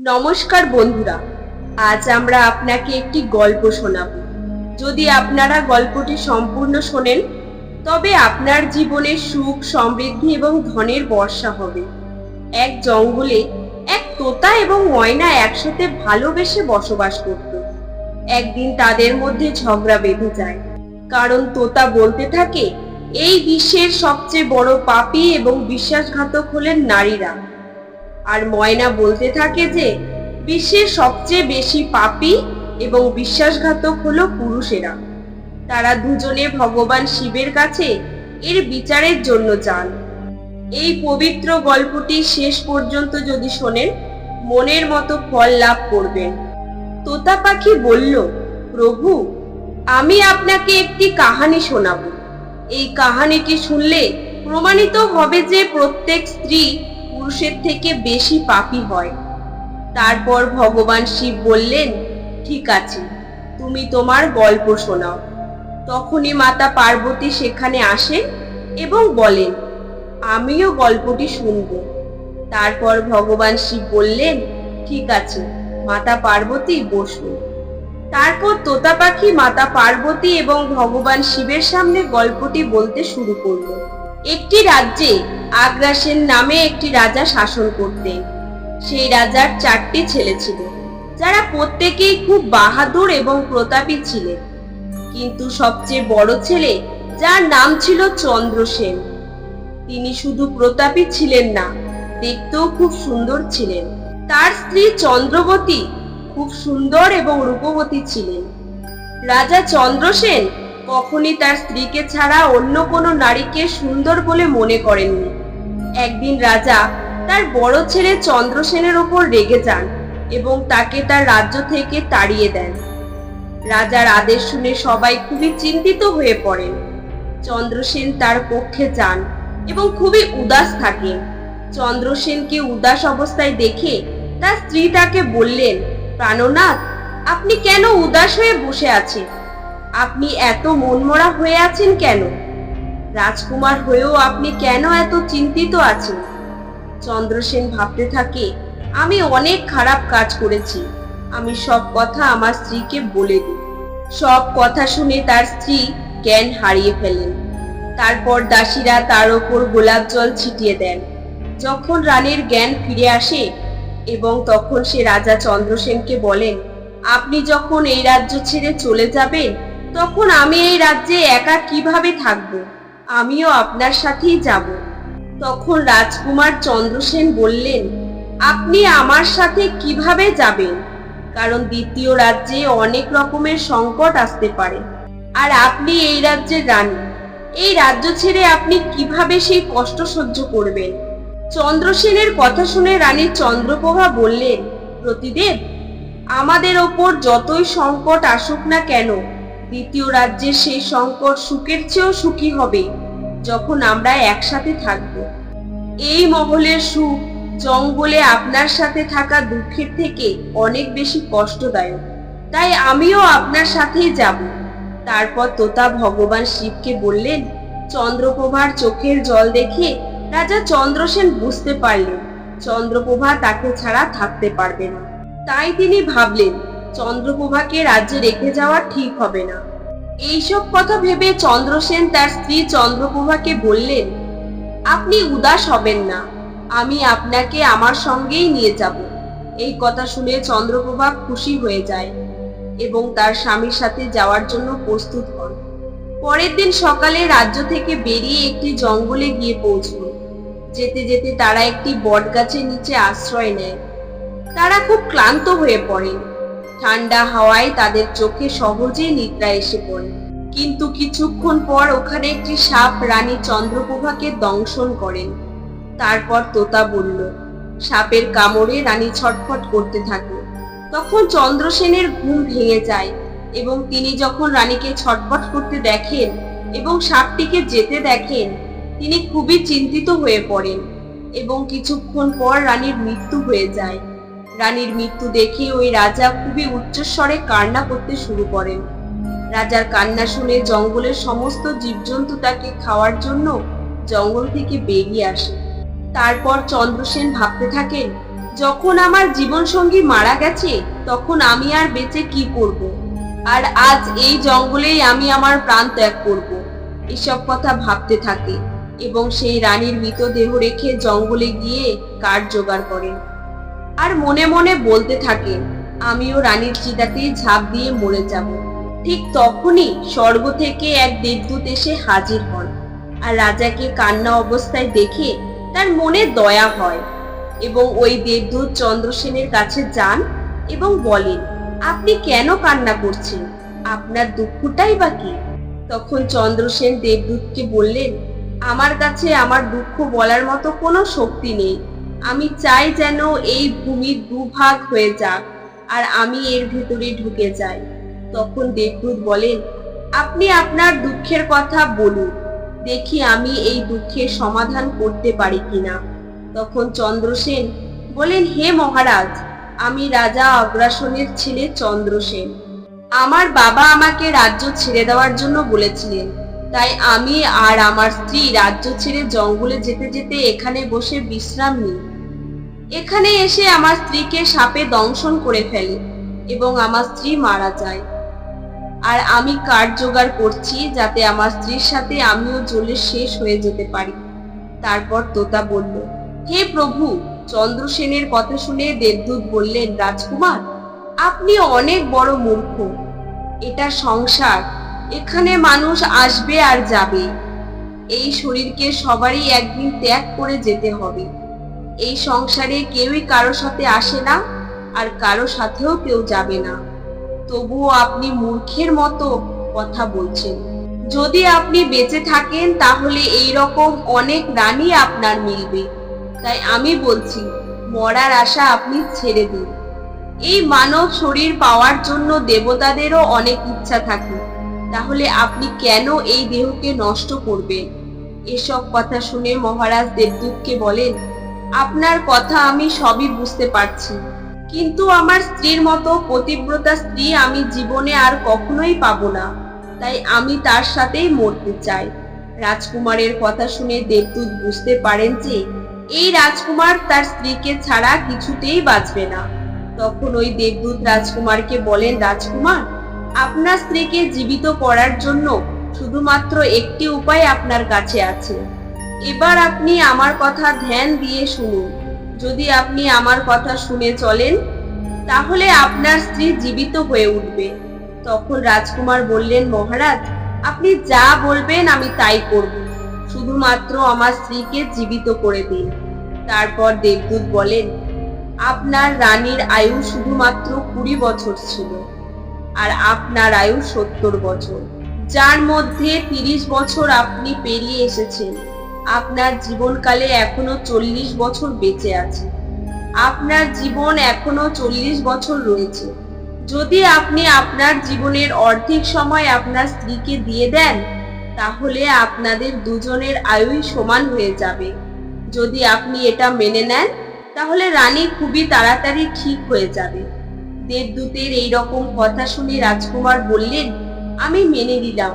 নমস্কার বন্ধুরা, আজ আমরা আপনাকে একটি গল্প শোনাব। যদি আপনারা গল্পটি সম্পূর্ণ শোনেন, তবে আপনার জীবনে সুখ, সমৃদ্ধি এবং ধনের বর্ষা হবে। এক জঙ্গলে এক তোতা এবং ময়না একসাথে ভালোবেসে বসবাস করত। একদিন তাদের মধ্যে ঝগড়া বেঁধে যায়। কারণ তোতা বলতে থাকে, এই বিশ্বের সবচেয়ে বড় পাপী এবং বিশ্বাসঘাতক হলেন নারীরা। আর ময়না বলতে থাকে যে, বিশ্বের সবচেয়ে বেশি পাপী এবং বিশ্বাসঘাতক হলো পুরুষেরা। তারা দুজনে ভগবান শিবের কাছে এর বিচারের জন্য যান। এই পবিত্র গল্পটি শেষ পর্যন্ত যদি শোনেন, মনের মতো ফল লাভ করবেন। তোতা পাখি বলল, প্রভু, আমি আপনাকে একটি কাহানি শোনাব। এই কাহানিটি শুনলে প্রমাণিত হবে যে প্রত্যেক স্ত্রী পুরুষের থেকে বেশি পাপী হয়। তারপর ভগবান শিব বললেন, ঠিক আছে, তুমি তোমার গল্প শোনাও। তখনই মাতা পার্বতী সেখানে আসেন এবং বলেন, আমিও গল্পটি শুনব। তারপর ভগবান শিব বললেন, ঠিক আছে, মাতা পার্বতী বসুন। তারপর তোতা পাখি মাতা পার্বতী এবং ভগবান শিবের সামনে গল্পটি বলতে শুরু করল। একটি রাজ্যে আগ্রাসেন নামে একটি রাজা শাসন করতেন। সেই রাজার চারটি ছেলে ছিল, যারা প্রত্যেকেই খুব বাহাদুর এবং প্রতাপী ছিলেন। কিন্তু সবচেয়ে বড় ছেলে, যার নাম ছিল চন্দ্রসেন তিনি শুধু প্রতাপী ছিলেন না, দেখতেও খুব সুন্দর ছিলেন। তার স্ত্রী চন্দ্রবতী খুব সুন্দর এবং রূপবতী ছিলেন। রাজা চন্দ্রসেন কখনই তার স্ত্রীকে ছাড়া অন্য কোনো নারীকে সুন্দর বলে মনে করেননি। একদিন রাজা তার বড় ছেলে চন্দ্রসেনের ওপর রেগে যান এবং তাকে তার রাজ্য থেকে তাড়িয়ে দেন। রাজার আদেশ শুনে সবাই খুবই চিন্তিত হয়ে পড়েন। চন্দ্রসেন তার পক্ষে যান এবং খুবই উদাস থাকেন চন্দ্রসেনকে উদাস অবস্থায় দেখে তার স্ত্রী তাকে বললেন, প্রাণনাথ, আপনি কেন উদাস হয়ে বসে আছেন? আপনি এত মনমরা হয়ে আছেন কেন? রাজকুমার হয়েও আপনি কেন এত চিন্তিত আছেন? চন্দ্রসেন ভাবতে থাকে, আমি অনেক খারাপ কাজ করেছি। আমি সব কথা আমার স্ত্রীকে বলে দিই। সব কথা শুনে তার স্ত্রী জ্ঞান হারিয়ে ফেলেন। তারপর দাসীরা তার ওপর গোলাপ জল ছিটিয়ে দেন। যখন রানীর জ্ঞান ফিরে আসে এবং তখন সে রাজা চন্দ্রসেনকে বলেন, আপনি যখন এই রাজ্য ছেড়ে চলে যাবেন তখন আমি এই রাজ্যে একা কীভাবে থাকব? আমিও আপনার সাথেই যাব। তখন রাজকুমার চন্দ্রসেন বললেন, আপনি আমার সাথে কীভাবে যাবেন? কারণ দ্বিতীয় রাজ্যে অনেক রকমের সংকট আসতে পারে। আর আপনি এই রাজ্যের রানী। এই রাজ্য ছেড়ে আপনি কীভাবে সেই কষ্ট সহ্য করবেন? চন্দ্রসেনের কথা শুনে রানী চন্দ্রপ্রভা বললেন, প্রতিদেব, আমাদের ওপর যতই সংকট আসুক না কেন দ্বিতীয় রাজ্যের সেই সংকট সুখের চেয়েও সুখী হবে, যখন আমরা একসাথে থাকব। এই মহলের সুখ জঙ্গলে আপনার সাথে থাকা দুঃখের থেকে অনেক বেশি কষ্টদায়ক। তাই আমিও আপনার সাথেই যাব। তারপর তোতা ভগবান শিবকে বললেন, চন্দ্রপ্রভার চোখের জল দেখে রাজা চন্দ্রসেন বুঝতে পারলেন, চন্দ্রপ্রভা তাকে ছাড়া থাকতে পারবে না। তাই তিনি ভাবলেন চন্দ্রপ্রভাকে রাজ্যে রেখে যাওয়া ঠিক হবে না। এইসব কথা ভেবে চন্দ্রসেন তার স্ত্রী চন্দ্রপ্রভাকে বললেন, আপনি উদাস হবেন না। আমি আপনাকে আমার সঙ্গেই নিয়ে যাব। এই কথা শুনে চন্দ্রপ্রভা খুশি হয়ে যায় এবং তার স্বামীর সাথে যাওয়ার জন্য প্রস্তুত হন। পরের দিন সকালে রাজ্য থেকে বেরিয়ে একটি জঙ্গলে গিয়ে পৌঁছল। যেতে যেতে তারা একটি বটগাছের নিচে আশ্রয় নেয়। তারা খুব ক্লান্ত হয়ে পড়েন। ঠান্ডা হাওয়ায় তাদের চোখে সহজেই নিদ্রা এসে পড়ে। কিন্তু কিছুক্ষণ পর ওখানে একটি সাপ রানী চন্দ্রপ্রভাকে দংশন করেন। তারপর তোতা বলল, সাপের কামড়ে রানী ছটফট করতে থাকে। তখন চন্দ্রসেনের ঘুম ভেঙে যায় এবং তিনি যখন রানীকে ছটফট করতে দেখেন এবং সাপটিকে যেতে দেখেন, তিনি খুবই চিন্তিত হয়ে পড়েন এবং কিছুক্ষণ পর রানীর মৃত্যু হয়ে যায়। রানীর মৃত্যু দেখে ওই রাজা খুবই উচ্চস্বরে কান্না করতে শুরু করেন। রাজার কান্না শুনে জঙ্গলের সমস্ত জীবজন্তু তাকে খাওয়ার জন্য জঙ্গল থেকে বেরিয়ে আসে। তারপর চন্দ্রসেন ভাবতে থাকেন, যখন আমার জীবনসঙ্গী মারা গেছে, তখন আমি আর বেঁচে কি করব? আর আজ এই জঙ্গলেই আমি আমার প্রাণ ত্যাগ করব। এসব কথা ভাবতে থাকে এবং সেই রানীর মৃতদেহ রেখে জঙ্গলে গিয়ে কাঠ জোগাড় করেন। আর মনে মনে বলতে থাকে, আমিও রানীর চিতাতেই ঝাঁপ দিয়ে মরে যাব। ঠিক তখনই স্বর্গ থেকে এক দেবদূত এসে হাজির হন আর রাজাকে কান্না অবস্থায় দেখে তার মনে দয়া হয় এবং ওই দেবদূত চন্দ্রসেনের কাছে যান এবং বলেন, আপনি কেন কান্না করছেন? আপনার দুঃখটাই বা কি? তখন চন্দ্রসেন দেবদূতকে বললেন, আমার কাছে আমার দুঃখ বলার মতো কোনো শক্তি নেই। আমি চাই যেন এই ভূমি দুভাগ হয়ে যাক, আর আমি এর ভিতরে ঢুকে যাই। তখন দেবদূত বলেন, আপনি আপনার দুঃখের কথা বলুন, দেখি আমি এই দুঃখের সমাধান করতে পারি কিনা। তখন চন্দ্রসেন বলেন, হে মহারাজ, আমি রাজা অগ্রাসনের ছেলে চন্দ্রসেন আমার বাবা আমাকে রাজ্য ছেড়ে দেওয়ার জন্য বলেছিলেন তাই আমি আর আমার স্ত্রী রাজ্য ছেড়ে জঙ্গলে যেতে যেতে এখানে বসে বিশ্রাম নিই। এখানে এসে আমার স্ত্রীকে সাপে দংশন করে ফেলে এবং আমার স্ত্রী মারা যায়। আর আমি কাঠ জোগাড় করছি যাতে আমার স্ত্রীর সাথে আমিও জ্বলে শেষ হয়ে যেতে পারি। তারপর তোতা বলল, হে প্রভু চন্দ্রসেনের কথা শুনে দেবদূত বললেন, রাজকুমার, আপনি অনেক বড় মূর্খ। এটা সংসার এখানে মানুষ আসবে আর যাবে। এই শরীরকে সবারই একদিন ত্যাগ করে যেতে হবে। এই সংসারে কেউই কারও সাথে আসে না আর কারও সাথেও কেউ যাবে না। তবুও আপনি মূর্খের মতো কথা বলছেন। যদি আপনি বেঁচে থাকেন, তাহলে এই রকম অনেক রানী আপনার মিলবে। তাই আমি বলছি, মরার আশা আপনি ছেড়ে দিন। এই মানব শরীর পাওয়ার জন্য দেবতাদেরও অনেক ইচ্ছা থাকে। তাহলে আপনি কেন এই দেহকে নষ্ট করবেন? এসব কথা শুনে মহারাজ দেবদূতকে বলেন, আপনার কথা আমি সবই বুঝতে পারছি। কিন্তু আমার স্ত্রীর মতো পতিব্রতা স্ত্রী আমি জীবনে আর কখনোই পাবো না। তাই আমি তার সাথেই মরতে চাই। রাজকুমারের কথা শুনে দেবদূত বুঝতে পারেন যে, এই রাজকুমার তার স্ত্রীকে ছাড়া কিছুতেই বাঁচবে না। তখন ওই দেবদূত রাজকুমারকে বলেন, রাজকুমার আপনার স্ত্রীকে জীবিত করার জন্য শুধুমাত্র একটি উপায় আপনার কাছে আছে। এবার আপনি আমার কথা ধ্যান দিয়ে শুনুন। যদি আপনি আমার কথা শুনে চলেন, তাহলে আপনার স্ত্রী জীবিত হয়ে উঠবে। তখন রাজকুমার বললেন, মহারাজ, আপনি যা বলবেন আমি তাই করব। শুধুমাত্র আমার স্ত্রীকে জীবিত করে দিন। তারপর দেবদূত বলেন, আপনার রানীর আয়ু শুধুমাত্র কুড়ি বছর ছিল। আর আপনার আয়ু সত্তর বছর। যার মধ্যে তিরিশ বছর আপনি পেরিয়ে এসেছেন। আপনার জীবনকালে এখনও চল্লিশ বছর বেঁচে আছে। আপনার জীবন এখনও চল্লিশ বছর রয়েছে। যদি আপনি আপনার জীবনের অর্ধেক সময় আপনার স্ত্রীকে দিয়ে দেন, তাহলে আপনাদের দুজনের আয়ুই সমান হয়ে যাবে। যদি আপনি এটা মেনে নেন, তাহলে রানী খুবই তাড়াতাড়ি ঠিক হয়ে যাবে। দেবদূতের এই রকম কথা শুনে রাজকুমার বললেন, আমি মেনে নিলাম।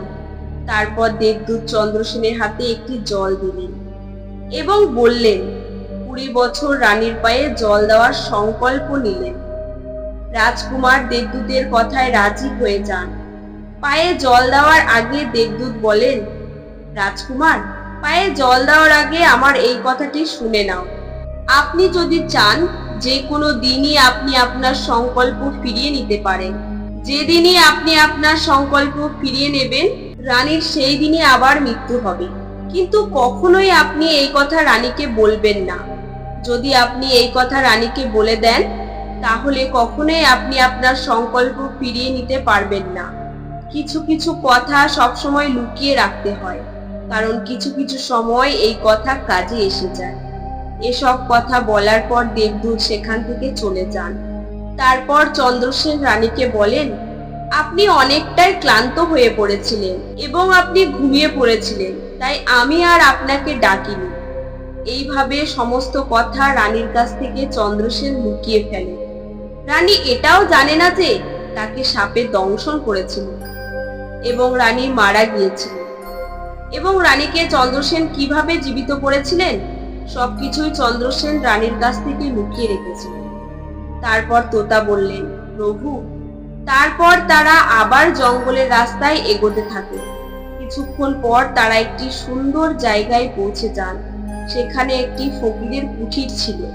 তারপর দেবদূত চন্দ্রসেনের হাতে একটি জল দিলেন এবং বললেন, কুড়ি বছর রানীর পায়ে জল দেওয়ার সংকল্প নিলেন। রাজকুমার দেবদূতের কথায় রাজি হয়ে যান। পায়ে জল দেওয়ার আগে দেবদূত বলেন, রাজকুমার, পায়ে জল দেওয়ার আগে আমার এই কথাটি শুনে নাও। আপনি যদি চান যে কোনো দিনই আপনি আপনার সংকল্প ফিরিয়ে নিতে পারেন। যেদিনই আপনি আপনার সংকল্প ফিরিয়ে নেবেন, রানীর সেই দিনই আবার মৃত্যু হবে। কিন্তু কখনোই আপনি এই কথা রানীকে বলবেন না। যদি আপনি এই কথা রানীকে বলে দেন, তাহলে কখনোই আপনি আপনার সংকল্প ফিরিয়ে নিতে পারবেন না। কিছু কিছু কথা সবসময় লুকিয়ে রাখতে হয়, কারণ কিছু কিছু সময় এই কথা কাজে এসে যায়। এসব কথা বলার পর দেবদূত সেখান থেকে চলে যান। তারপর চন্দ্রসেন রানীকে বলেন, আপনি অনেকটাই ক্লান্ত হয়ে পড়েছিলেন এবং আপনি ঘুমিয়ে পড়েছিলেন, তাই আমি আর আপনাকে ডাকিনি। এইভাবে সমস্ত কথা রানীর কাছ থেকে চন্দ্রসেন লুকিয়ে ফেলে। রানী এটাও জানে না যে তাকে সাপে দংশন করেছিল এবং রানী মারা গিয়েছিল। এবং রানীকে চন্দ্রসেন কীভাবে জীবিত করেছিলেন? সবকিছুই চন্দ্রসেন রানীর কাছ থেকে লুকিয়ে রেখেছিলেন তারপর তোতা বললেন, প্রভু, তারপর তারা আবার জঙ্গলের রাস্তায় এগোতে থাকে। কিছুক্ষণ পর তারা একটি সুন্দর জায়গায় পৌঁছে যান। সেখানে একটি ফকিরের কুঠির ছিল।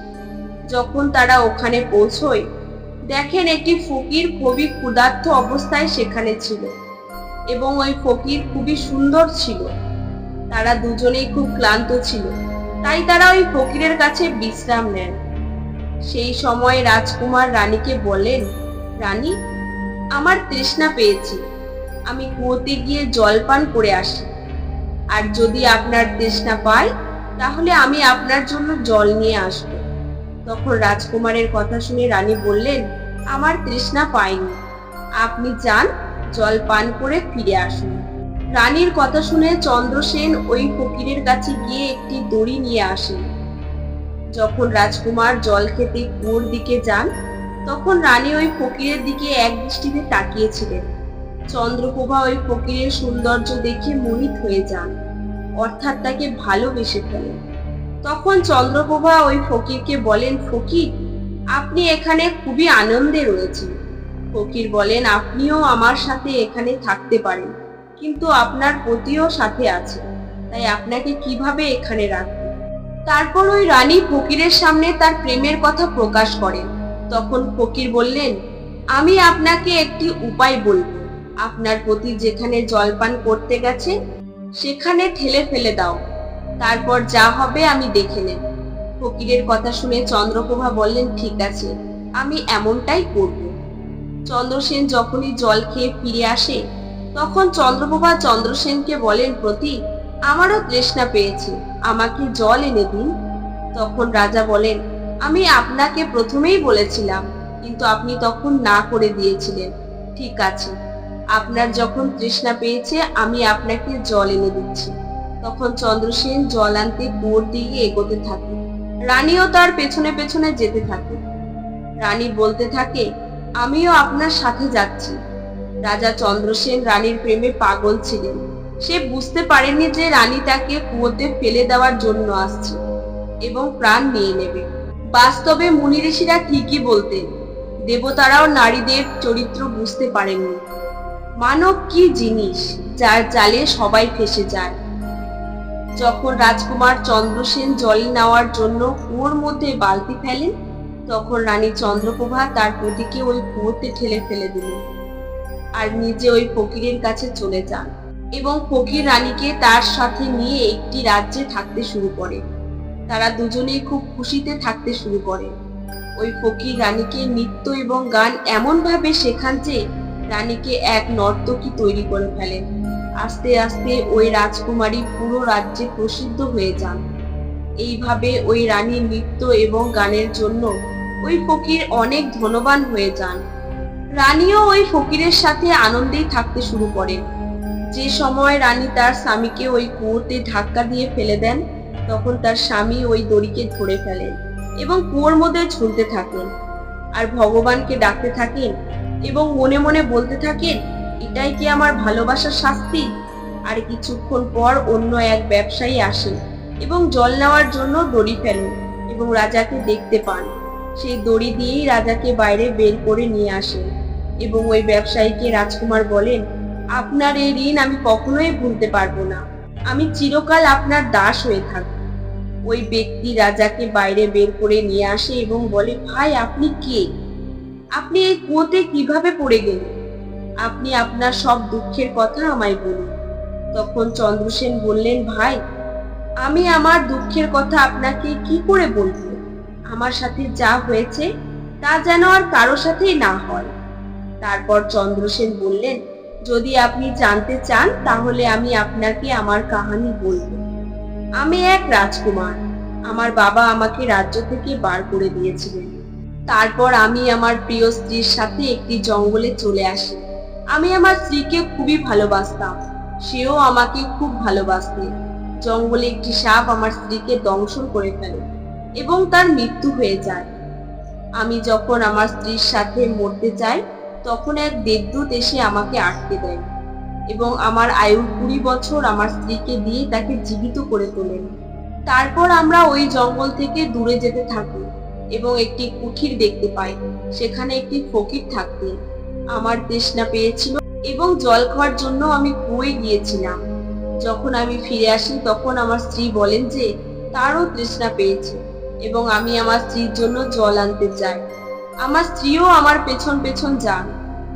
যখন তারা ওখানে পৌঁছয়, দেখেন একটি ফকির খুবই ক্ষুধার্ত অবস্থায় সেখানে ছিল এবং ওই ফকির খুবই সুন্দর ছিল। তারা দুজনেই খুব ক্লান্ত ছিল। তাই তারা ওই ফকিরের কাছে বিশ্রাম নেন। সেই সময় রাজকুমার রানীকে বলেন, রানী, আমার তৃষ্ণা পেয়েছি। আমি কুয়োতে গিয়ে জল পান করে আসি। আর যদি আপনার তৃষ্ণা পাই, তাহলে আমি আপনার জন্য জল নিয়ে আসব। তখন রাজকুমারের কথা শুনে রানী বললেন, আমার তৃষ্ণা পাইনি। আপনি যান, জল পান করে ফিরে আসুন। রানীর কথা শুনে চন্দ্রসেন ওই ফকিরের কাছে গিয়ে একটি দড়ি নিয়ে আসেন। যখন রাজকুমার জল খেতে কুয়োর দিকে যান, তখন রানী ওই ফকিরের দিকে এক দৃষ্টিতে তাকিয়েছিলেন। চন্দ্রপ্রভা ওই ফকিরের সৌন্দর্য দেখে মোহিত হয়ে যান, অর্থাৎ তাকে ভালোবেসে ফেলেন। তখন চন্দ্রপ্রভা ওই ফকিরকে বলেন, ফকির, আপনি এখানে খুবই আনন্দে রয়েছেন। ফকির বলেন, আপনিও আমার সাথে এখানে থাকতে পারেন। কিন্তু আপনার পতিও সাথে আছে। তাই আপনাকে কীভাবে এখানে রাখবে? তারপর ওই রানী ফকিরের সামনে তার প্রেমের কথা প্রকাশ করেন। তখন ফকির বললেন, আমি আপনাকে একটি উপায় বলব। আপনার পতি যেখানে জলপান করতে গেছে, সেখানে ঠেলে ফেলে দাও। তারপর যা হবে আমি দেখে নেব। ফকিরের কথা শুনে চন্দ্রপ্রভা বললেন, ঠিক আছে, আমি এমনটাই করব। চন্দ্রসেন যখনই জল খেয়ে ফিরে আসে তখন চন্দ্রপ্রভা চন্দ্রসেনকে বলেন, প্রতি, আমারও তৃষ্ণা পেয়েছে, আমাকে জল এনে দিন। তখন রাজা বলেন, আমি আপনাকে প্রথমেই বলেছিলাম, কিন্তু আপনি তখন না করে দিয়েছিলেন। ঠিক আছে, আপনার যখন তৃষ্ণা পেয়েছে, আমি আপনাকে জল এনে দিচ্ছি। তখন চন্দ্রসেন জল আনতে কুয়োর দিকে এগোতে থাকে। রানীও তার পেছনে পেছনে যেতে থাকে। রানী বলতে থাকে, আমিও আপনার সাথে যাচ্ছি। রাজা চন্দ্রসেন রানীর প্রেমে পাগল ছিলেন। সে বুঝতে পারেনি যে রানী তাকে কুয়োতে ফেলে দেওয়ার জন্য আসছে এবং প্রাণ নিয়ে নেবে। বাস্তবে মুনি ঋষিরা ঠিকই বলতেন, দেবতারাও নারীদের চরিত্র বুঝতে পারেননি। মানব কি জিনিস যার জালে সবাই ফেসে যায়? যখন রাজকুমার চন্দ্রসেন জল নেওয়ার জন্য কুয়োর মধ্যে বালতি ফেলেন, তখন রানী চন্দ্রপ্রভা তার পতিকে ওই কুয়োতে ঠেলে ফেলে দিলেন। আর নিজে ওই ফকিরের কাছে চলে যান এবং ফকির রানীকে তার সাথে নিয়ে একটি রাজ্যে থাকতে শুরু করে। তারা দুজনেই খুব খুশিতে থাকতে শুরু করে। ওই ফকির রানীকে নৃত্য এবং গান এমনভাবে শেখান যে রানীকে এক নর্তকী তৈরি করে ফেলেন আস্তে আস্তে ওই রাজকুমারী পুরো রাজ্যে প্রসিদ্ধ হয়ে যান। এইভাবে ওই রানীর নৃত্য এবং গানের জন্য ওই ফকির অনেক ধনবান হয়ে যান। রানীও ওই ফকিরের সাথে আনন্দেই থাকতে শুরু করেন যে সময় রানী তার স্বামীকে ওই কুয়োতে ধাক্কা দিয়ে ফেলে দেন, তখন তার স্বামী ওই দড়িকে ধরে ফেলেন এবং কুয়োর মধ্যে ঝুলতে থাকেন। আর ভগবানকে ডাকতে থাকেন এবং মনে মনে বলতে থাকেন, এটাই কি আমার ভালোবাসার শাস্তি? আর কিছুক্ষণ পর অন্য এক ব্যবসায়ী আসেন এবং জল নেওয়ার জন্য দড়ি ফেলেন এবং রাজাকে দেখতে পান। সেই দড়ি দিয়েই রাজাকে বাইরে বের করে নিয়ে আসেন। এবং ওই ব্যবসায়ীকে রাজকুমার বলেন, আপনার এই ঋণ আমি কখনোই ভুলতে পারব না। আমি চিরকাল আপনার দাস হয়ে থাকব। ওই ব্যক্তি রাজাকে বাইরে বের করে নিয়ে আসে এবং বলে, ভাই, আপনি কে? আপনি এই কুয়োতে কীভাবে পড়ে গেলেন? আপনি আপনার সব দুঃখের কথা আমায় বলুন। তখন চন্দ্রসেন বললেন, ভাই, আমি আমার দুঃখের কথা আপনাকে কি করে বলব? আমার সাথে যা হয়েছে তা যেন আর কারও সাথেই না হয়। তারপর চন্দ্রসেন বললেন, যদি আপনি জানতে চান, তাহলে আমি আপনাকে আমার কাহানি বলব। আমি এক রাজকুমার। আমার বাবা আমাকে রাজ্য থেকে বার করে দিয়েছিলেন। তারপর আমি আমার প্রিয় স্ত্রীর সাথে একটি জঙ্গলে চলে আসি। আমি আমার স্ত্রীকে খুবই ভালোবাসতাম। সেও আমাকে খুব ভালোবাসতেন। জঙ্গলে একটি সাপ আমার স্ত্রীকে দংশন করে ফেলে এবং তার মৃত্যু হয়ে যায়। আমি যখন আমার স্ত্রীর সাথে মরতে চাই তখন এক দেবদূত এসে আমাকে আটকে দেয় এবং আমার আয়ুর কুড়ি বছর আমার স্ত্রীকে দিয়ে তাকে জীবিত করে তোলেন। তারপর আমরা ওই জঙ্গল থেকে দূরে যেতে থাকি এবং একটি কুঠির দেখতে পাই। সেখানে একটি ফকির থাকতেন। আমার তৃষ্ণা পেয়েছিল এবং জল খাওয়ার জন্য আমি কুয়ে গিয়েছিলাম। যখন আমি ফিরে আসি তখন আমার স্ত্রী বলেন যে, তারও তৃষ্ণা পেয়েছে এবং আমি আমার স্ত্রীর জন্য জল আনতে যাই আমার স্ত্রীও আমার পেছন পেছন যান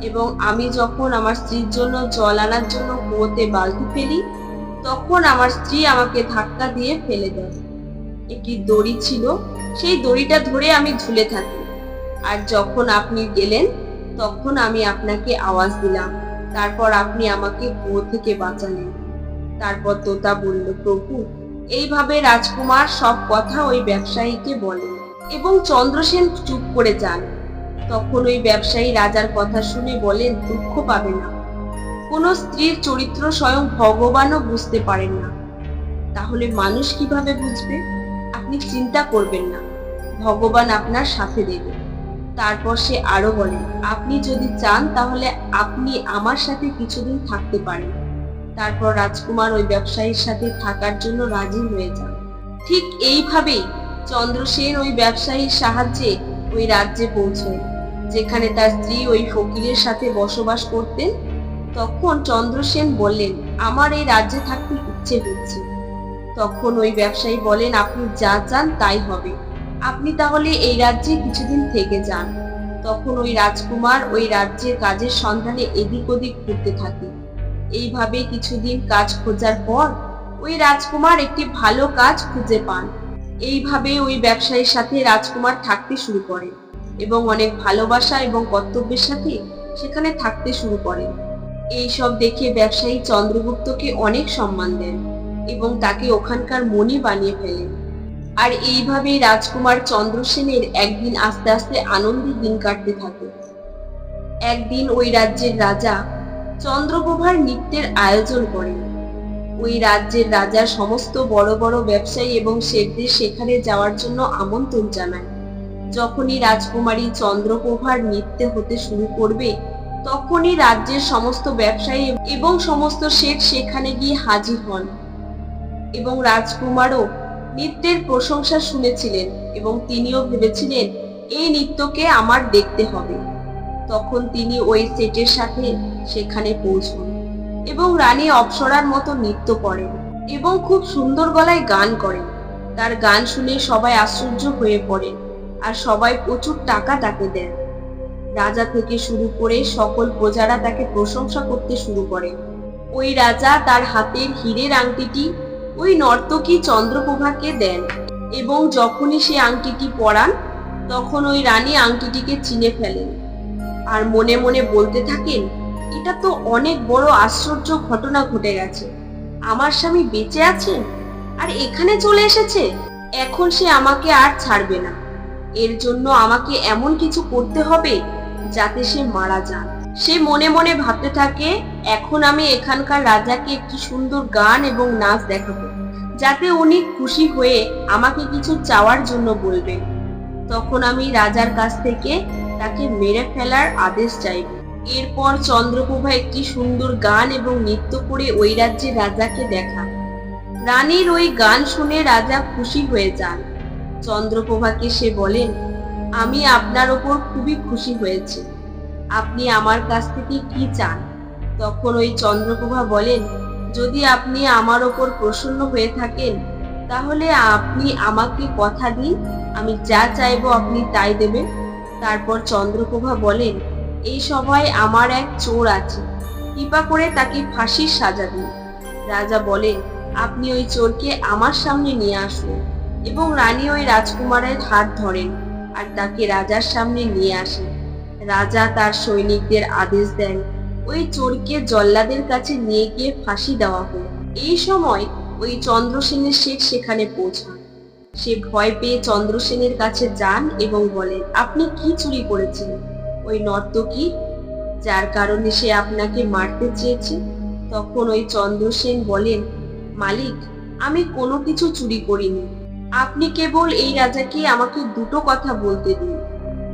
এবং আমি যখন আমার স্ত্রীর জন্য জল আনার জন্য কুয়োতে বালতি ফেলি, তখন আমার স্ত্রী আমাকে ধাক্কা দিয়ে ফেলে দেয়। একটি দড়ি ছিল, সেই দড়িটা ধরে আমি ঝুলে থাকি। আর যখন আপনি গেলেন, তখন আমি আপনাকে আওয়াজ দিলাম, তারপর আপনি আমাকে কুয়ো থেকে বাঁচালেন। তারপর তোতা বলল, প্রভু, এইভাবে রাজকুমার সব কথা ওই ব্যবসায়ীকে বলেন এবং চন্দ্রসেন চুপ করে যান। তখন ওই ব্যবসায়ী রাজার কথা শুনে বলেন, দুঃখ পাবে না। কোন স্ত্রীর চরিত্র স্বয়ং ভগবানও বুঝতে পারেন না। তাহলে মানুষ কীভাবে বুঝবে? আপনি চিন্তা করবেন না। ভগবান আপনার সাথে দেবে। তারপর সে আরও বলেন আপনি যদি চান, তাহলে আপনি আমার সাথে কিছুদিন থাকতে পারেন। তারপর রাজকুমার ওই ব্যবসায়ীর সাথে থাকার জন্য রাজি হয়ে যান। ঠিক এইভাবেই চন্দ্রসেন ওই ব্যবসায়ীর সাহায্যে ওই রাজ্যে পৌঁছয়। যেখানে তার স্ত্রী ওই ফকিরের সাথে বসবাস করতেন, তখন চন্দ্রসেন বললেন, আমার এই রাজ্যে থাকতে ইচ্ছে হচ্ছে তখন ওই ব্যবসায়ী বলেন, আপনি যা চান তাই হবে। আপনি তাহলে এই রাজ্যে কিছুদিন থেকে যান। তখন ওই রাজকুমার ওই রাজ্যের কাজের সন্ধানে এদিক ওদিক ঘুরতে থাকে। এইভাবে কিছুদিন কাজ খোঁজার পর ওই রাজকুমার একটি ভালো কাজ খুঁজে পান। এইভাবে ওই ব্যবসায়ীর সাথে রাজকুমার থাকতে শুরু করে এবং অনেক ভালোবাসা এবং কর্তব্যের সাথে সেখানে থাকতে শুরু করে। এই সব দেখে ব্যবসায়ী চন্দ্রগুপ্তকে অনেক সম্মান দেন এবং তাকে ওখানকার মনি বানিয়ে ফেলেন। আর এইভাবেই রাজকুমার চন্দ্রসেনের একদিন আস্তে আস্তে আনন্দে দিন কাটতে থাকে। একদিন ওই রাজ্যের রাজা চন্দ্রপ্রভার নৃত্যের আয়োজন করেন। ওই রাজ্যের রাজা সমস্ত বড় বড় ব্যবসায়ী এবং শেঠদের সেখানে যাওয়ার জন্য আমন্ত্রণ জানায়। যখনই রাজকুমারী চন্দ্রপ্রভার নৃত্যে হতে শুরু করবে, তখনই রাজ্যের সমস্ত ব্যবসায়ী এবং সমস্ত শেঠ সেখানে গিয়ে হাজির হন এবং রাজকুমারও নৃত্যের প্রশংসা শুনেছিলেন এবং তিনিও ভেবেছিলেন এই নৃত্যকে আমার দেখতে হবে। তখন তিনি ওই সেটের সাথে সেখানে পৌঁছন। এবং রানী অপ্সরার মতো নৃত্য করেন এবং খুব সুন্দর গলায় গান করেন। তার গান শুনে সবাই আশ্চর্য হয়ে পড়ে আর সবাই প্রচুর টাকা তাকে দেন। রাজা থেকে শুরু করে সকল প্রজারা তাকে প্রশংসা করতে শুরু করে। ওই রাজা তার হাতের হীরের আংটিটি ওই নর্তকী চন্দ্রপ্রভাকে দেন এবং যখনই সে আংটিটি পরান, তখন ওই রানী আংটিটিকে চিনে ফেলেন। আর মনে মনে বলতে থাকেন এটা তো অনেক বড় আশ্চর্য ঘটনা ঘটে গেছে। আমার স্বামী বেঁচে আছেন আর এখানে চলে এসেছে? এখন সে আমাকে আর ছাড়বে না। এর জন্য আমাকে এমন কিছু করতে হবে যাতে সে মারা যান সে মনে মনে ভাবতে থাকে, এখন আমি এখানকার রাজাকে একটি সুন্দর গান এবং নাচ দেখাবো, যাতে উনি খুশি হয়ে আমাকে কিছু চাওয়ার জন্য বলবেন। তখন আমি রাজার কাছ থেকে তাকে মেরে ফেলার আদেশ চাইব। এরপর চন্দ্রপ্রভা একটি সুন্দর গান এবং নৃত্য করে ওই রাজ্যের রাজাকে দেখান রানীর ওই গান শুনে রাজা খুশি হয়ে যান। চন্দ্রপ্রভাকে সে বলেন, আমি আপনার ওপর খুবই খুশি হয়েছি। আপনি আমার কাছ থেকে কি চান? তখন ওই চন্দ্রপ্রভা বলেন, যদি আপনি আমার ওপর প্রসন্ন হয়ে থাকেন, তাহলে আপনি আমাকে কথা দিন। আমি যা চাইব আপনি তাই দেবেন। তারপর চন্দ্রপ্রভা বলেন এই সভায় আমার এক চোর আছে। কৃপা করে তাকে ফাঁসির সাজা দিন। রাজা বলেন, আপনি ওই চোরকে আমার সামনে নিয়ে আসুন এবং রানী ওই রাজকুমারের হাত ধরেন আর তাকে রাজার সামনে নিয়ে আসেন। রাজা তার সৈনিকদের আদেশ দেন, ওই চোরকে জল্লাদের কাছে নিয়ে গিয়ে ফাঁসি দেওয়া হোক। এই সময় ওই চন্দ্রসেনের শেখ সেখানে পৌঁছান। সে ভয় পেয়ে চন্দ্রসেনের কাছে যান এবং বলেন, আপনি কি চুরি করেছেন ওই নর্তকী, যার কারণে সে আপনাকে মারতে চেয়েছে। তখন ওই চন্দ্রসেন বলেন, মালিক, আমি কোনো কিছু চুরি করিনি। আপনি কেবল এই রাজাকে আমাকে দুটো কথা বলতে দিন।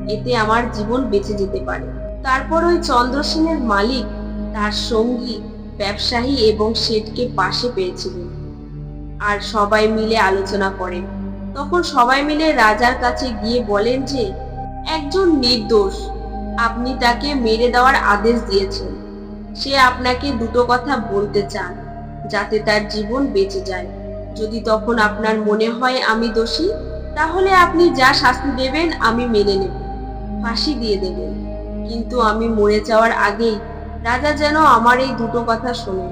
এতে আমার জীবন বেঁচে যেতে পারে। তারপর ওই চন্দ্রসেনের মালিক তার সঙ্গী, ব্যবসায়ী এবং শেঠকে পাশে পেয়েছিলেন। আর সবাই মিলে আলোচনা করেন। তখন সবাই মিলে রাজার কাছে গিয়ে বলেন যে, একজন নির্দোষ আপনি তাকে মেরে দেওয়ার আদেশ দিয়েছেন। সে আপনাকে দুটো কথা বলতে চান, যাতে তার জীবন বেঁচে যায়। যদি তখন আপনার মনে হয় আমি দোষী, তাহলে আপনি যা শাস্তি দেবেন আমি মেনে নেব। ফাঁসি দিয়ে দেবেন। কিন্তু আমি মরে যাওয়ার আগেই রাজা যেন আমার এই দুটো কথা শোনে।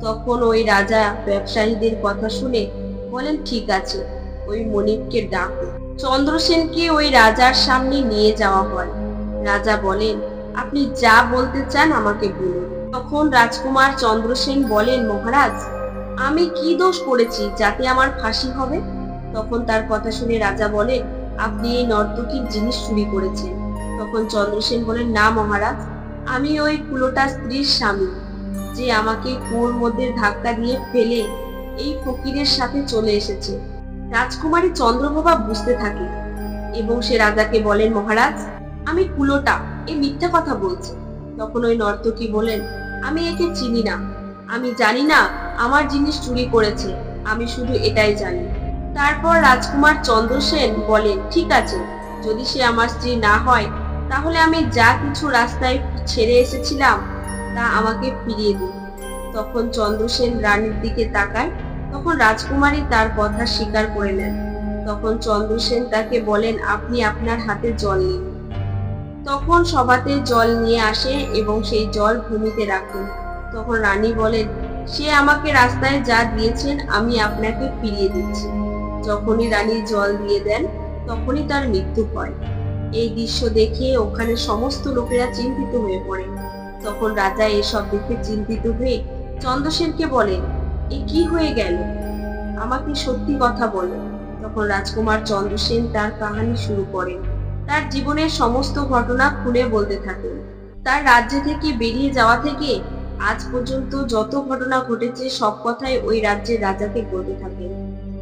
তখন ওই রাজা ব্যবসায়ীদের কথা শুনে বলেন, ঠিক আছে। ওই মনিককে ডাকো। চন্দ্রসেনকে ওই রাজার সামনে নিয়ে যাওয়া হয়। রাজা বলেন, আপনি যা বলতে চান আমাকে বলুন। তখন রাজকুমার চন্দ্রসেন বলেন, মহারাজ, আমি কি দোষ করেছি যাতে আমার ফাঁসি হবে? তখন তার কথা শুনে রাজা বলেন, আপনি এই নর্তকীর জিনিস চুরি করেছেন। তখন চন্দ্রসেন বলেন, না মহারাজ, আমি ওই কুলোটা স্ত্রীর স্বামী, যে আমাকে কুয়োর মধ্যে ধাক্কা দিয়ে ফেলে এই ফকিরের সাথে চলে এসেছে। রাজকুমারী চন্দ্রপ্রভা বুঝতে থাকে এবং সে রাজাকে বলেন, মহারাজ আমি কুলোটা এ মিথ্যা কথা বলছে। তখন ওই নর্তকী বলেন আমি একে চিনি না। আমি জানি না, আমার জিনিস চুরি করেছে। আমি শুধু এটাই জানি। তারপর রাজকুমার চন্দ্রসেন বলেন, ঠিক আছে, যদি সে আমার স্ত্রী না হয়, তাহলে আমি যা কিছু রাস্তায় ছেড়ে এসেছিলাম, তা আমাকে ফিরিয়ে দিন। তখন চন্দ্রসেন রানীর দিকে তাকায়, তখন রাজকুমারী তার কথা স্বীকার করে নেন। তখন চন্দ্রসেন তাকে বলেন, আপনি আপনার হাতে জল নিন। তখন সবাতে জল নিয়ে আসে এবং সেই জল ভূমিতে রাখেন তখন রানী বলেন, সে আমাকে রাস্তায় যা দিয়েছেন আমি আপনাকে ফিরিয়ে দিচ্ছি। যখনই রানী জল দিয়ে দেন, তখনই তার মৃত্যু হয়। এই দৃশ্য দেখে ওখানে সমস্ত লোকেরা চিন্তিত হয়ে পড়ে। তখন রাজা এসব দেখে চিন্তিত হয়ে চন্দ্রসেনকে বলেন এ কি হয়ে গেল? আমাকে সত্যি কথা বলো। তখন রাজকুমার চন্দ্রসেন তার কাহানি শুরু করেন। তার জীবনের সমস্ত ঘটনা খুলে বলতে থাকেন। তার রাজ্য থেকে বেরিয়ে যাওয়া থেকে আজ পর্যন্ত যত ঘটনা ঘটেছে, সব কথাই ওই রাজ্যের রাজাকে বলতে থাকেন।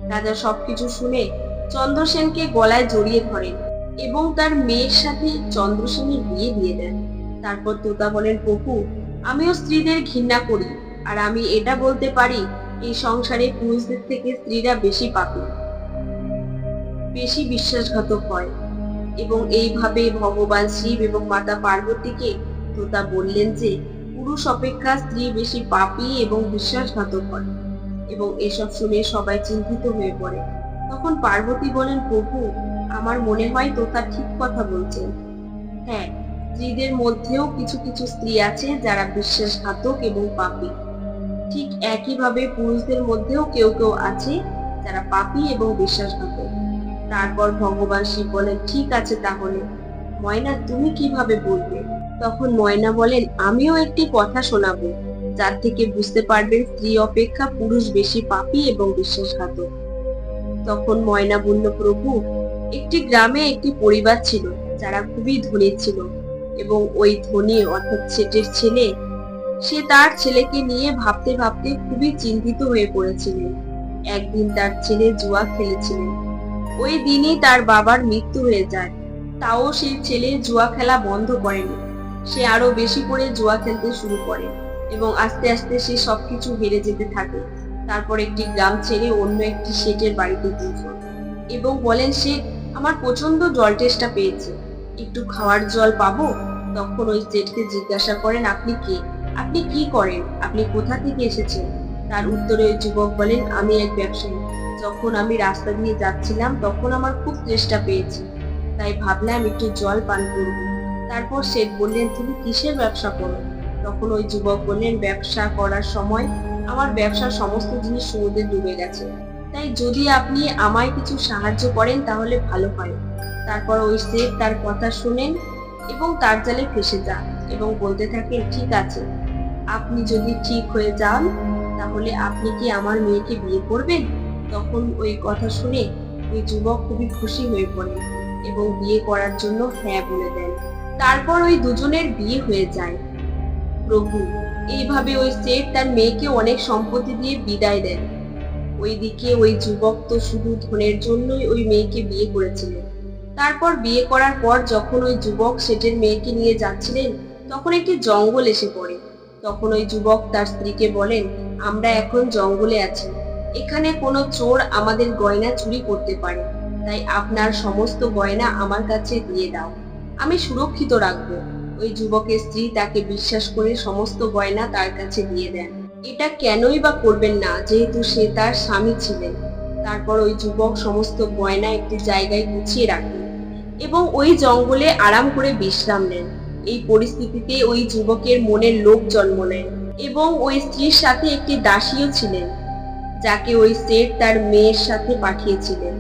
রাজা সবকিছু শুনে চন্দ্রসেনকে গলায় জড়িয়ে ধরেন এবং তার মেয়ের সাথে চন্দ্রসেনের বিয়ে দিয়ে দেন। তারপর তোতা বলেন প্রভু আমিও স্ত্রীদের ঘৃণা করি আর আমি এটা বলতে পারি, এই সংসারে পুরুষদের থেকে স্ত্রীরা বেশি পাপী। বেশি বিশ্বাসঘাতক হয়। এবং এইভাবে ভগবান শিব এবং মাতা পার্বতীকে তোতা বললেন যে, পুরুষ অপেক্ষা স্ত্রী বেশি পাপী এবং বিশ্বাসঘাতক হয়। এবং এসব শুনে সবাই চিন্তিত হয়ে পড়ে। তখন পার্বতী বলেন, প্রভু, আমার মনে হয় তোতা ঠিক কথা বলছেন। হ্যাঁ স্ত্রীদের মধ্যেও কিছু কিছু স্ত্রী আছে যারা বিশ্বাসঘাতক এবং পাপী। ঠিক একইভাবে পুরুষদের মধ্যেও কেউ কেউ আছে যারা পাপী এবং বিশ্বাসঘাতক। তারপর ভগবান শিব বলেন, ঠিক আছে তাহলে। ময়না, তুমি কীভাবে বলবে? তখন ময়না বলেন, আমিও একটি কথা শোনাবো। যার থেকে বুঝতে পারবেন, স্ত্রী অপেক্ষা পুরুষ বেশি পাপী এবং বিশ্বাসঘাতক। তখন ময়না বলল, প্রভু, একটি গ্রামে একটি পরিবার ছিল, যারা খুবই ধনী ছিল এবং ওই ধনী অর্থাৎ সেটের ছেলে, সে তার ছেলেকে নিয়ে ভাবতে ভাবতে খুবই চিন্তিত হয়ে পড়েছিলেন। একদিন তার ছেলে জুয়া খেলেছিলেন। ওই দিনই তার বাবার মৃত্যু হয়ে যায়। তাও সেই ছেলে জুয়া খেলা বন্ধ করেনি। সে আরও বেশি করে জুয়া খেলতে শুরু করে এবং আস্তে আস্তে সে সবকিছু হেরে যেতে থাকে। তারপর একটি গ্রাম ছেড়ে অন্য একটি শেঠের বাড়িতে পৌঁছল এবং বলেন, সে আমার প্রচণ্ড জল টেস্টা পেয়েছে। একটু খাওয়ার জল পাবো? তখন ওই শেঠকে জিজ্ঞাসা করেন, আপনি কে? আপনি কি করেন? আপনি কোথা থেকে এসেছেন? তার উত্তরে ওই যুবক বলেন, আমি এক ব্যবসায়ী। যখন আমি রাস্তা দিয়ে যাচ্ছিলাম, তখন আমার খুব চেষ্টা পেয়েছি। তাই ভাবলাম একটু জল পান করব। তারপর শেঠ বললেন, তুমি কিসের ব্যবসা করো? তখন ওই যুবক বললেন, ব্যবসা করার সময় আমার ব্যবসার সমস্ত জিনিস সমুদ্রে ডুবে গেছে। তাই যদি আপনি আমায় কিছু সাহায্য করেন, তাহলে ভালো হয়। তারপর ওই শেঠ তার কথা শুনেন এবং তার জালে ফেসে যান এবং বলতে থাকেন, ঠিক আছে, আপনি যদি ঠিক হয়ে যান, তাহলে আপনি কি আমার মেয়েকে বিয়ে করবেন? তখন ওই কথা শুনে ওই যুবক খুবই খুশি হয়ে পড়ে এবং বিয়ে করার জন্য হ্যাঁ বলে দেন তারপর ওই দুজনের বিয়ে হয়ে যায়। প্রভু, এইভাবে ওই শেঠ তার মেয়েকে অনেক সম্পত্তি দিয়ে বিদায় দেন ওইদিকে ওই যুবক তো শুধু ধনের জন্যই ওই মেয়েকে বিয়ে করেছিলেন তারপর বিয়ে করার পর যখন ওই যুবক শেঠের মেয়েকে নিয়ে যাচ্ছিলেন, তখন একটি জঙ্গল এসে পড়ে। তখন ওই যুবক তার স্ত্রীকে বলেন, আমরা এখন জঙ্গলে আছি। এখানে কোনো চোর আমাদের গয়না চুরি করতে পারে। তাই আপনার সমস্ত গয়না আমার কাছে দিয়ে দাও। আমি সুরক্ষিত রাখব। ওই যুবকের স্ত্রী তাকে বিশ্বাস করে সমস্ত গয়না তার কাছে দিয়ে দেন। এটা কেনই বা করবেন না, যেহেতু সে তার স্বামী ছিলেন। তারপর ওই যুবক সমস্ত গয়না একটি জায়গায় গুছিয়ে রাখেন এবং ওই জঙ্গলে আরাম করে বিশ্রাম নেন। এই পরিস্থিতিতে ওই যুবকের মনের লোভ জন্ম নেয় এবং ওই স্ত্রীর সাথে একটি দাসীও ছিলেন। যাকে ওই সেট তার মেয়ের সাথে পাঠিয়েছিলেন।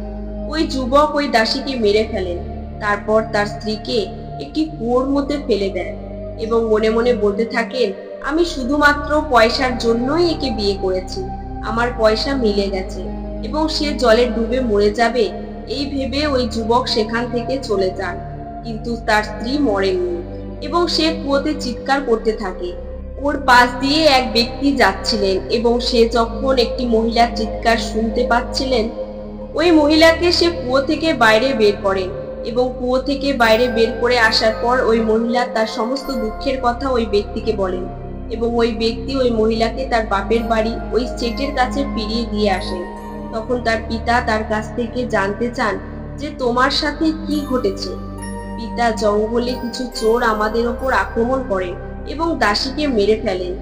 ওই যুবক ওই দাসীকে মেরে ফেলেন। তারপর তার স্ত্রীকে একটি কুয়োর মধ্যে ফেলে দেন এবং মনে মনে বলতে থাকেন, আমি শুধুমাত্র পয়সার জন্যই একে বিয়ে করেছি। আমার পয়সা মিলে গেছে এবং সে জলে ডুবে মরে যাবে। এই ভেবে ওই যুবক সেখান থেকে চলে যান। কিন্তু তার স্ত্রী মরেননি এবং সে কুয়োতে চিৎকার করতে থাকে। ওর পাশ দিয়ে এক ব্যক্তি যাচ্ছিলেন এবং সে যখন একটি মহিলার চিৎকার শুনতে পাচ্ছিলেন, ওই মহিলাকে সে কুয়ো থেকে বাইরে বের করেন এবং কুয়ো থেকে বাইরে বের করে আসার পর ওই মহিলা তার সমস্ত দুঃখের কথা ওই ব্যক্তিকে বলেন এবং ওই ব্যক্তি ওই মহিলাকে তার বাপের বাড়ি ওই সেটের কাছে ফিরিয়ে দিয়ে আসেন। তখন তার পিতা তার কাছ থেকে জানতে চান যে তোমার সাথে কি ঘটেছে। পিতা জঙ্গলে কিছু চোর আমাদের ওপর আক্রমণ করে। এবং দাসীকে মেরে ফেলেন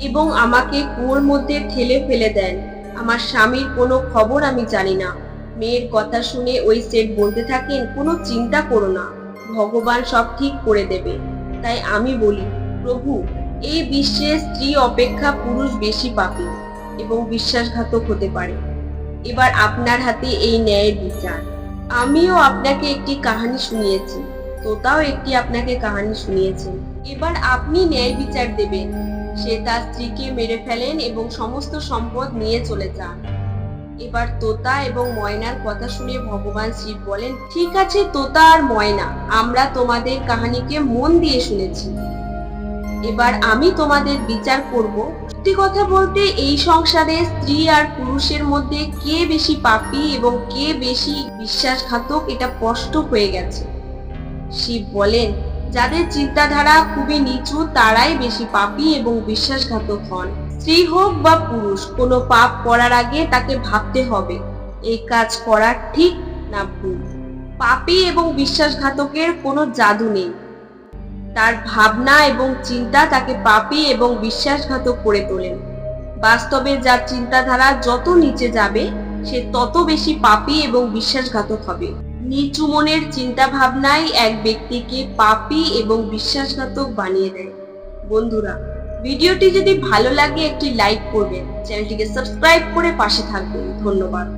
এবং আমাকে কুয়োর মধ্যে ঠেলে ফেলে দেন। আমার স্বামীর কোনো খবর আমি জানি না। মেয়ের কথা শুনে ওই সেট বলতে থাকেন, কোনো চিন্তা করো না, ভগবান সব ঠিক করে দেবে। তাই আমি বলি, প্রভু এই বিশ্বে স্ত্রী অপেক্ষা পুরুষ বেশি পাপী এবং বিশ্বাসঘাতক হতে পারে। এবার আপনার হাতে এই ন্যায়ের বিচার। আমিও আপনাকে একটি কাহিনী শুনিয়েছি। তোতাও একটি আপনাকে কাহিনী শুনিয়েছেন এবার আপনি ন্যায় বিচার দেবেন। সে তার স্ত্রীকে মেরে ফেলেন এবং সমস্ত সম্পদ নিয়ে চলে যান। এবার তোতা এবং ময়নার কথা শুনে ভগবান শিব বলেন, ঠিক আছে তোতা আর ময়না, আমরা তোমাদের কাহিনীকে মন দিয়ে শুনেছি। এবার আমি তোমাদের বিচার করব। সত্যি কথা বলতে এই সংসারে স্ত্রী আর পুরুষের মধ্যে কে বেশি পাপী এবং কে বেশি বিশ্বাসঘাতক এটা স্পষ্ট হয়ে গেছে। শিব বলেন, যাদের চিন্তাধারা খুবই নিচু, তারাই বেশি পাপী এবং বিশ্বাসঘাতক হন। স্ত্রী হোক বা পুরুষ, কোনো পাপ করার আগে তাকে ভাবতে হবে, এই কাজ করা ঠিক না ভুল। পাপী এবং বিশ্বাসঘাতকের কোনো জাদু নেই। তার ভাবনা এবং চিন্তা তাকে পাপী এবং বিশ্বাসঘাতক করে তোলেন বাস্তবে যার চিন্তাধারা যত নিচে যাবে, সে তত বেশি পাপী এবং বিশ্বাসঘাতক হবে। নিচু মনের চিন্তা ভাবনাই এক ব্যক্তিকে পাপি এবং বিশ্বাসঘাতক বানিয়ে দেয়। বন্ধুরা, ভিডিওটি যদি ভালো লাগে একটি লাইক করবেন। চ্যানেলটিকে সাবস্ক্রাইব করে পাশে থাকবেন। ধন্যবাদ।